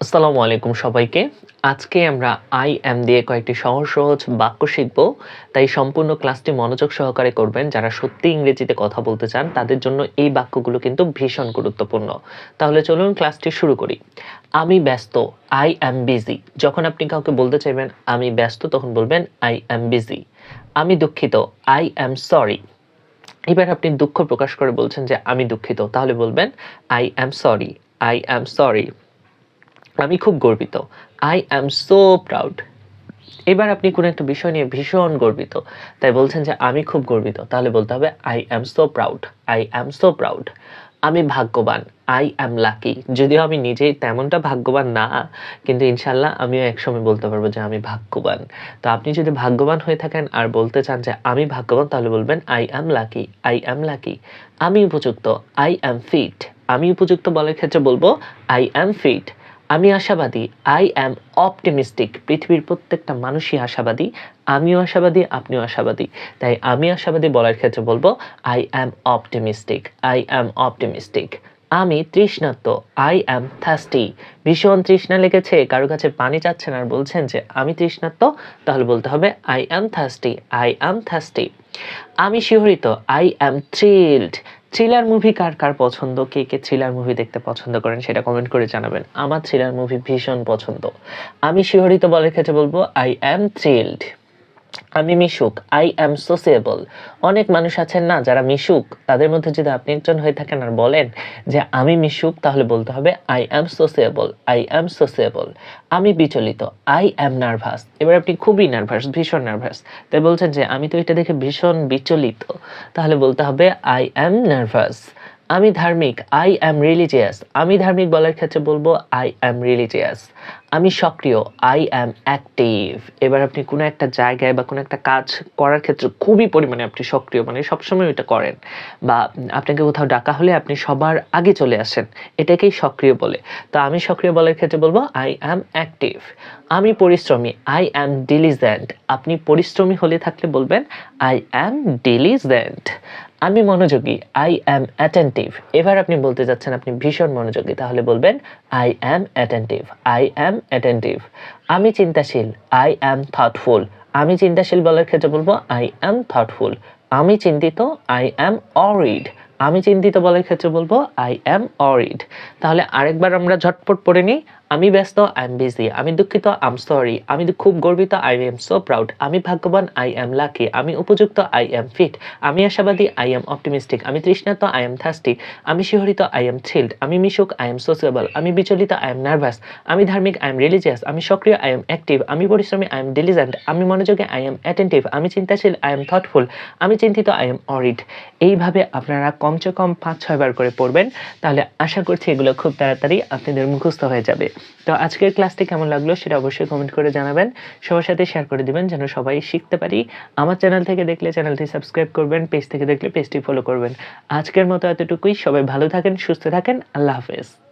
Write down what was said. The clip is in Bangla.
আসসালামু আলাইকুম সবাইকে। আজকে আমরা আই এম দিয়ে কয়েকটি সহজ সহজ বাক্য শিখব। তাই সম্পূর্ণ ক্লাসটি মনোযোগ সহকারে করবেন। যারা সত্যি ইংরেজিতে কথা বলতে চান, তাদের জন্য এই বাক্যগুলো কিন্তু ভীষণ গুরুত্বপূর্ণ। তাহলে চলুন ক্লাসটি শুরু করি। আমি ব্যস্ত, আই অ্যাম বিজি। যখন আপনি কাউকে বলতে চাইবেন, আমি ব্যস্ত, তখন বলবেন, আই অ্যাম বিজি। আমি দুঃখিত, আই অ্যাম সরি। এবার আপনি দুঃখ প্রকাশ করে বলছেন যে, আমি দুঃখিত। তাহলে বলবেন, I am sorry. I am sorry. আমি খুব গর্বিত। আই অ্যাম সো প্রাউড এবার আপনি কোনো একটা বিষয় নিয়ে ভীষণ গর্বিত। তাই বলছেন যে আমি খুব গর্বিত। তাহলে বলতে হবে I am so proud I am so proud আমি ভাগ্যবান। আই অ্যাম লাকি যদিও আমি নিজেই তেমনটা ভাগ্যবান না, কিন্তু ইনশাল্লাহ আমিও একসময় বলতে পারব যে আমি ভাগ্যবান। তো আপনি যদি ভাগ্যবান হয়ে থাকেন আর বলতে চান যে আমি ভাগ্যবান, তাহলে বলবেন I am lucky I am lucky আমি উপযুক্ত। আই অ্যাম ফিট আমি উপযুক্ত বলার ক্ষেত্রে বলব আই অ্যাম ফিট আমি আশাবাদী আই অ্যাম অপটিমিস্টিক পৃথিবীর প্রত্যেকটা মানুষই আশাবাদী, আমিও আশাবাদী, আপনিও আশাবাদী। তাই আমি আশাবাদী বলার ক্ষেত্রে বলব I am optimistic I am optimistic আমি তৃষ্ণার্ত আই অ্যাম থার্স্টি ভীষণ তৃষ্ণা লেগেছে, কারও কাছে পানি চাচ্ছেন আর বলছেন যে, আমি তৃষ্ণার্ত? তাহলে বলতে হবে I am thirsty I am thirsty আমি শিহরিত I am thrilled thriller movie কার কার পছন্দ? কে কে থ্রিলার মুভি দেখতে পছন্দ করেন সেটা কমেন্ট করে জানাবেন। আমার থ্রিলার মুভি ভীষণ পছন্দ। আমি শিহরিত বলের ক্ষেত্রে বলব আই অ্যাম থ্রিল্ড আমি মিশুক আই অ্যাম সোসিয়েবল অনেক মানুষ আছেন না যারা মিশুক, তাদের মধ্যে যদি আপনি একজন হয়ে থাকেন আর বলেন যে আমি মিশুক, তাহলে বলতে হবে আই অ্যাম সোসিয়েবল আই অ্যাম সোসিয়েবল আমি বিচলিত আই অ্যাম নার্ভাস এবার আপনি খুবই নার্ভাস ভীষণ নার্ভাস তাই বলছেন যে আমি তো এটা দেখে ভীষণ বিচলিত। তাহলে বলতে হবে আই অ্যাম নার্ভাস আমি ধার্মিক আই অ্যাম রিলিজিয়াস আমি ধার্মিক বলার ক্ষেত্রে বলব আই অ্যাম রিলিজিয়াস আমি সক্রিয় আই অ্যাম অ্যাক্টিভ এবার আপনি কোনো একটা জায়গায় বা কোনো একটা কাজ করার ক্ষেত্রে খুবই পরিমাণে আপনি সক্রিয় মানে সবসময় ওইটা করেন বা আপনাকে কোথাও ডাকা হলে আপনি সবার আগে চলে আসেন, এটাকেই সক্রিয় বলে। তো আমি সক্রিয় বলার ক্ষেত্রে বলব আই অ্যাম অ্যাক্টিভ আমি পরিশ্রমী আই অ্যাম ডিলিজেন্ট আপনি পরিশ্রমী হলে থাকলে বলবেন আই অ্যাম ডিলিজেন্ট আমি মনোযোগী আই অ্যাম অ্যাটেন্টিভ এবার আপনি বলতে যাচ্ছেন আপনি ভীষণ মনোযোগী, তাহলে বলবেন I am attentive I am attentive আমি চিন্তাশীল আই অ্যাম থটফুল আমি চিন্তাশীল বলার ক্ষেত্রে বলব আই অ্যাম থটফুল আমি চিন্তিত আই অ্যাম অরিড আমি চিন্তিত বলার ক্ষেত্রে বলব আই অ্যাম অরিড তাহলে আরেকবার আমরা ঝটপট পড়ে নিই আমি ব্যস্ত আই এম বিজি আমি দুঃখিত আম সরি আমি খুব গর্বিত আই এম সো প্রাউড আমি ভাগ্যবান আই এম লাকি আমি উপযুক্ত আই এম ফিট আমি আশাবাদী আই এম অপটিমিস্টিক আমি তৃষ্ণাত আই এম থাস্টি আমি শিহরিত আই এম থ্রিল্ড আমি মিশুক আই এম সোসিয়েবল আমি বিচলিত আই এম নার্ভাস আমি ধার্মিক আই এম রিলিজিয়াস আমি সক্রিয় আই এম অ্যাক্টিভ আমি পরিশ্রমী আই এম ডিলিজেন্ট আমি মনোযোগে আই এম অ্যাটেন্টিভ আমি চিন্তাশীল আই এম থটফুল আমি চিন্তিত আই এম অরিড এইভাবে আপনারা কমসে কম পাঁচ ছয়বার করে পড়বেন। তাহলে আশা করছি এগুলো খুব তাড়াতাড়ি আপনাদের মুখস্থ হয়ে যাবে। তো আজকের ক্লাসটি কেমন লাগল সেটা অবশ্যই কমেন্ট করে জানাবেন। সবার সাথে শেয়ার করে দিবেন যেন সবাই শিখতে পারি। আমার চ্যানেল থেকে দেখলে চ্যানেলটি সাবস্ক্রাইব করবেন পেজ থেকে দেখলে পেজটি ফলো করবেন। আজকের মতো এতটুকুই। সবাই ভালো থাকেন, সুস্থ থাকেন। আল্লাহ হাফেজ।